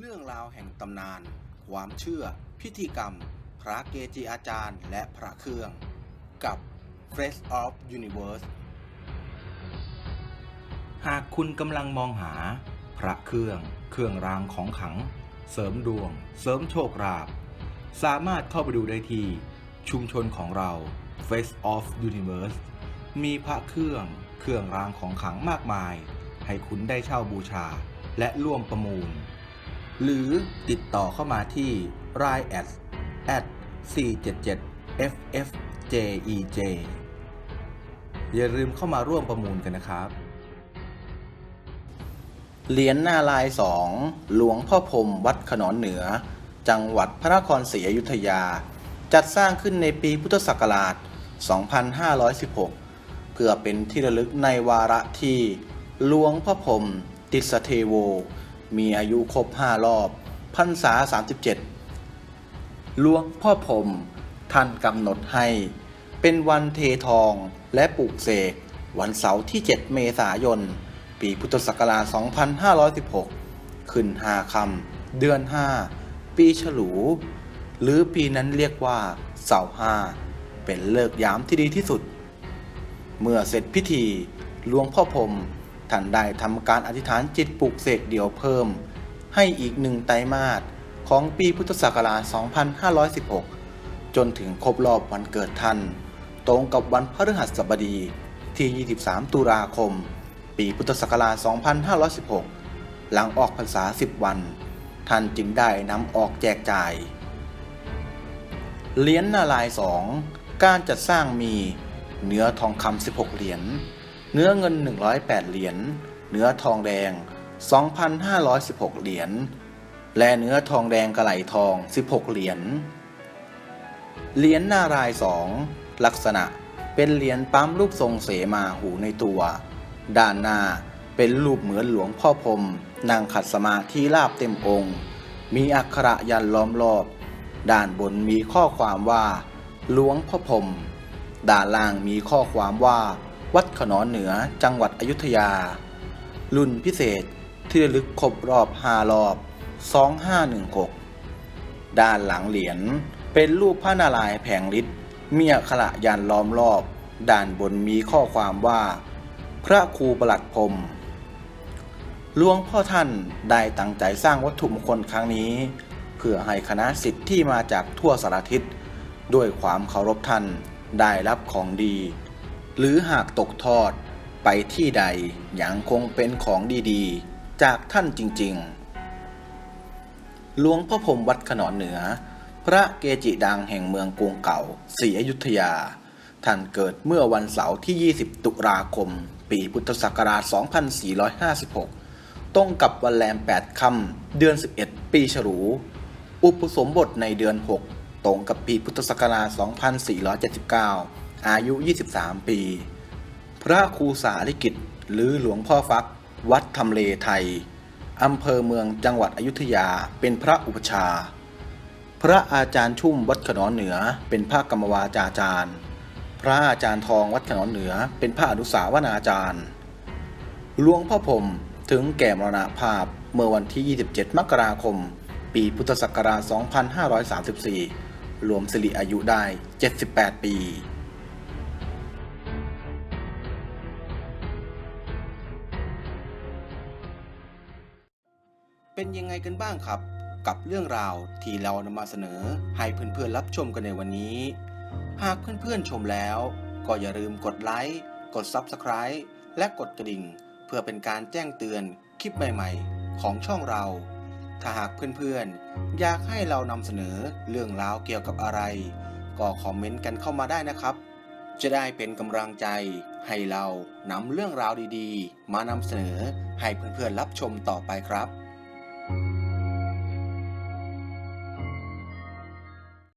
เรื่องราวแห่งตำนาน ความเชื่อ พิธีกรรม พระเกจิอาจารย์ และพระเครื่อง กับ Fresh of Universe หากคุณกำลังมองหา พระเครื่อง เครื่องรางของขัง เสริมดวง เสริมโชคลาภสามารถเข้าไปดูได้ที่ ชุมชนของเรา Face of Universe มีพระเครื่อง เครื่องรางของขังมากมาย ให้คุณได้เช่าบูชาและร่วมประมูล หรือติดต่อเข้ามาที่ line at at 477 ffjej อย่าลืมเข้ามาร่วมประมูลกันนะครับ เหรียญหน้าลายสองหลวงพ่อพรมวัดขนอนเหนือ จังหวัดพระนครศรีอยุธยา จัดสร้างขึ้นในปีพุทธศักราช 2516 เพื่อเป็นที่ระลึกในวาระที่หลวงพ่อพรมติสเทโว มีอายุครบ5รอบพรรษา 37หลวงพ่อพรมท่านกำหนดให้ เป็นวันเททองและปลูกเสกวันเสาร์ที่ 7 เมษายน ปีพุทธศักราช 2516 ขึ้น5คำเดือน 5 ปีฉลู หรือปีนั้นเรียกว่าเสาห้าเป็นเลิกยามที่ดีที่สุด เมื่อเสร็จพิธีหลวงพ่อพรม ท่านได้ทำการอธิษฐานจิตปลุกเสกเดี่ยวเพิ่ม ให้อีกหนึ่งไตรมาสของปีพุทธศักราช 2516 จนถึงครบรอบวันเกิดท่าน ตรงกับวันพฤหัสบดีที่ 23 ตุลาคม ปีพุทธศักราช 2516 หลังออกพรรษา 10 วัน ท่านจึงได้นำออกแจกจ่ายเหรียญนาลายณ์สอง การจัดสร้างมีเนื้อทองคำ 16 เหรียญ เนื้อเงิน 108 เหรียญ เนื้อทองแดง 2,516 เหรียญ และเนื้อทองแดงกระไหลทอง 16 เหรียญ เหรียญนารายสองลักษณะเป็นเหรียญปั๊มรูปทรงเสมาหูในตัว ด้านหน้าเป็นรูปเหมือนหลวงพ่อพรมนั่งขัดสมาธิราบเต็มองค์ มีอักขระยันล้อมรอบ ด้านบนมีข้อความว่า หลวงพ่อพรมด้านล่างมีข้อความว่า วัดขนอนเหนือจังหวัดอยุธยา รุ่นพิเศษที่ระลึกครบรอบ5รอบ 2516 ด้านหลังเหรียญเป็นรูปพระนารายณ์แผงฤทธิ์เมีอักขระยันล้อมรอบ ด้านบนมีข้อความว่า พระครูประหลัดพรมหลวงพ่อท่านได้ตั้งใจสร้างวัตถุมงคลครั้งนี้ เพื่อให้คณะสิทธิ์ที่มาจากทั่วสารทิศด้วยความเคารพท่านได้รับของดี หรือหากตกทอดไปที่ใดยังคงเป็นของดีๆ จากท่านจริงๆ หลวงพ่อพรมวัดขนอนเหนือ พระเกจิดังแห่งเมืองกรุงเก่าศรีอยุธยา ท่านเกิดเมื่อวันเสาร์ที่ 20 ตุลาคม ปีพุทธศักราช 2456 ตรงกับวันแรม 8 ค่ำเดือน 11 ปีฉลู อุปสมบทในเดือน 6 ตรงกับปีพุทธศักราช 2479 อายุ 23 ปี พระครูสาริกิตหรือหลวงพ่อฟัก วัดทำเลไทยอำเภอเมืองจังหวัดอยุธยาเป็นพระอุปชา พระอาจารย์ชุ่มวัดขนอนเหนือเป็นพระกรรมวาจาจารย์ พระอาจารย์ทองวัดขนอนเหนือเป็นพระอนุสาวนาจารย์หลวงพ่อพรมถึงแก่มรณภาพเมื่อวันที่ 27 มกราคม ปีพุทธศักราช 2534 รวมสิริอายุได้ 78 ปี ยังไงกันบ้างครับ กับเรื่องราวที่เรานำมาเสนอให้เพื่อนๆรับชมกันในวันนี้ หากเพื่อนๆชมแล้ว ก็อย่าลืมกดไลค์กด Subscribe และกดกระดิ่ง เพื่อเป็นการแจ้งเตือนคลิปใหม่ๆ ของช่องเรา ถ้าหากเพื่อนๆ อยากให้เรานำเสนอเรื่องราวเกี่ยวกับอะไร ก็คอมเมนต์กันเข้ามาได้นะครับ จะได้เป็นกำลังใจให้เรานำเรื่องราวดีๆ มานำเสนอให้เพื่อนๆรับชมต่อไปครับ